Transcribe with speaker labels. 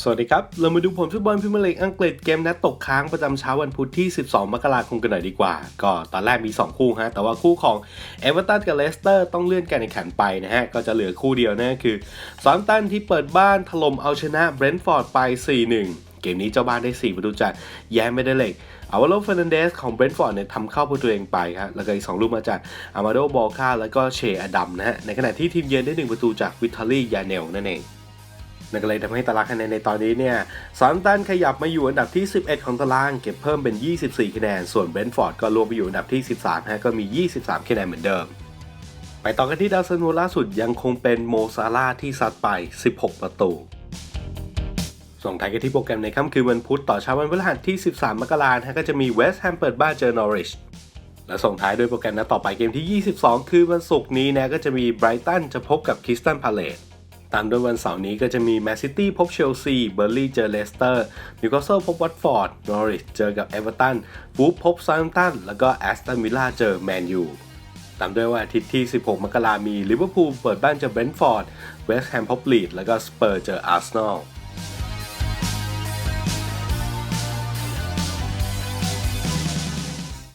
Speaker 1: สวัสดีครับ เรามาดูผลฟุตบอลพรีเมียร์ลีกอังกฤษเกมนัดตกค้างประจำเช้าวันพุธที่ 12 มกราคมกันหน่อยดีกว่า ก็ตอนแรกมี 2 คู่ฮะ แต่ว่าคู่ของเอเวอร์ตันกับเลสเตอร์ต้องเลื่อนการแข่งขันไปนะฮะ ก็จะเหลือคู่เดียวนะคือซามตันที่เปิดบ้านถล่มเอาชนะเบรนท์ฟอร์ดไป 4-1 เกมนี้เจ้าบ้านได้ 4 ประตูจากแย้มไม่ได้เล็กอาวาโลเฟรนันเดสของเบรนท์ฟอร์ดเนี่ยทำเข้าประตูเองไปครับ แล้วก็อีก 2 ลูกมาจากอามาโดบอลคาแล้วก็เชอดัมนะฮะ ในขณะที่ทีมเยือนได้ 1 ประตูจากวิทาลียาเนลนั่นเอง นั่นก็เลยทำให้ตารางคะแนนในตอนนี้เนี่ยซาตันขยับมาอยู่อันดับที่ 11 ของตารางเก็บเพิ่มเป็น 24 คะแนน ส่วนเบนท์ฟอร์ดก็รวมไปอยู่อันดับที่ 13ฮะก็มี 23 คะแนนเหมือนเดิม ไปต่อกันที่ดาวซันโวล่าสุดยังคงเป็นโมซาลาที่ซัดไป 16 ประตูส่งท้ายกันที่โปรแกรมในค่ำคืนวันพุธต่อเช้าวันพฤหัสที่ 13 มกราคมฮะก็จะมีเวสต์แฮมเปิดบ้านเจอนอริช และส่งท้ายด้วยโปรแกรมนัดต่อไปเกมที่ 22 คือวันศุกร์นี้นะก็จะมีไบรตันจะพบกับคริสตันพาเลต ตามด้วยวันเสาร์นี้ก็จะมีแมนซิตี้พบเชลซี เบอร์ลี่เจอเลสเตอร์ นิวคาสเซิลพบวัตฟอร์ด นอริชเจอกับเอเวอร์ตันบูฟพบซา u ์ตัน แล้วก็แอสตันวิลล่าเจอแมนยู ตามด้วยวันอาทิตย์ที่ 16 มกรามีลิเวอร์พูลเปิดบ้านเจอเบรนท์ฟอร์ด เวสต์แฮมพบลีด แล้วก็สเปอร์เจออาร์เซนอล